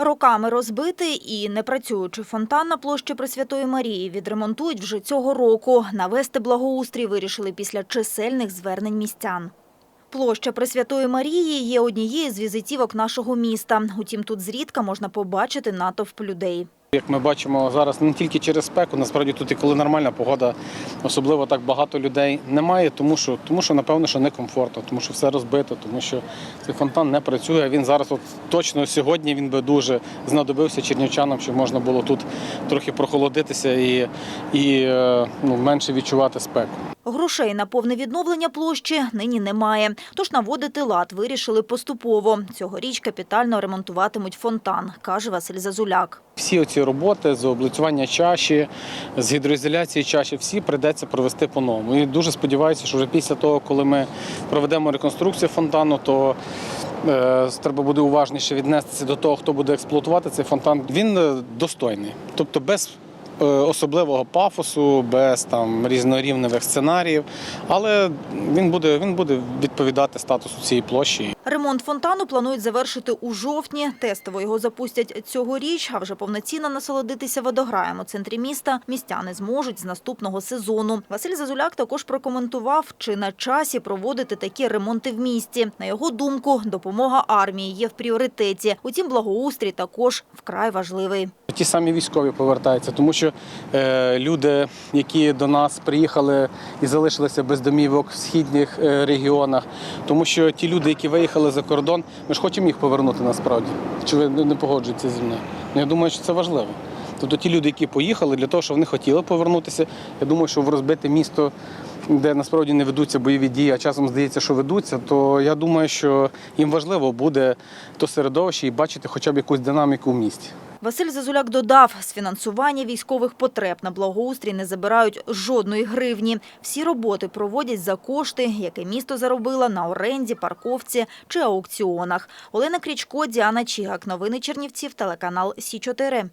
Роками розбитий і не працюючи фонтан на площі Пресвятої Марії відремонтують вже цього року. Навести благоустрій вирішили після чисельних звернень містян. Площа Пресвятої Марії є однією з візитівок нашого міста. Утім, тут зрідка можна побачити натовп людей. Як ми бачимо зараз, не тільки через спеку, насправді тут і коли нормальна погода, особливо так багато людей немає, тому що, тому що напевно, що некомфортно, тому що все розбито, тому що цей фонтан не працює. Він зараз, от точно сьогодні, він би дуже знадобився чернівчанам, щоб можна було тут трохи прохолодитися і, і е, ну, менше відчувати спеку. Грошей на повне відновлення площі нині немає. Тож наводити лад вирішили поступово. Цьогоріч капітально ремонтуватимуть фонтан, каже Василь Зазуляк. Всі ці роботи з облицювання чаші, з гідроізоляції чаші, всі прийдеться провести по-новому. І дуже сподіваюся, що вже після того, коли ми проведемо реконструкцію фонтану, то е, треба буде уважніше віднестися до того, хто буде експлуатувати цей фонтан. Він е, достойний, тобто без особливого пафосу, без там різнорівневих сценаріїв, але він буде, він буде відповідати статусу цієї площі. Ремонт фонтану планують завершити у жовтні. Тестово його запустять цьогоріч, а вже повноцінно насолодитися водограєм у центрі міста містяни зможуть з наступного сезону. Василь Зазуляк також прокоментував, чи на часі проводити такі ремонти в місті. На його думку, допомога армії є в пріоритеті. Утім, благоустрій також вкрай важливий. Ті самі військові повертаються, тому що е, люди, які до нас приїхали і залишилися без домівок в східних е, регіонах, тому що ті люди, які виїхали за кордон, ми ж хочемо їх повернути насправді. Чи ви не не погоджуєтеся зі мною? Ну, Я думаю, що це важливо. Тобто ті люди, які поїхали для того, що вони хотіли повернутися, я думаю, що в розбите місто, де насправді не ведуться бойові дії, а часом здається, що ведуться, то я думаю, що їм важливо буде то середовище і бачити хоча б якусь динаміку в місті. Василь Зазуляк додав, з фінансування військових потреб на благоустрій не забирають жодної гривні. Всі роботи проводять за кошти, які місто заробило на оренді, парковці чи аукціонах. Олена Крічко, Діана Чігак. Новини Чернівців, телеканал Сі 4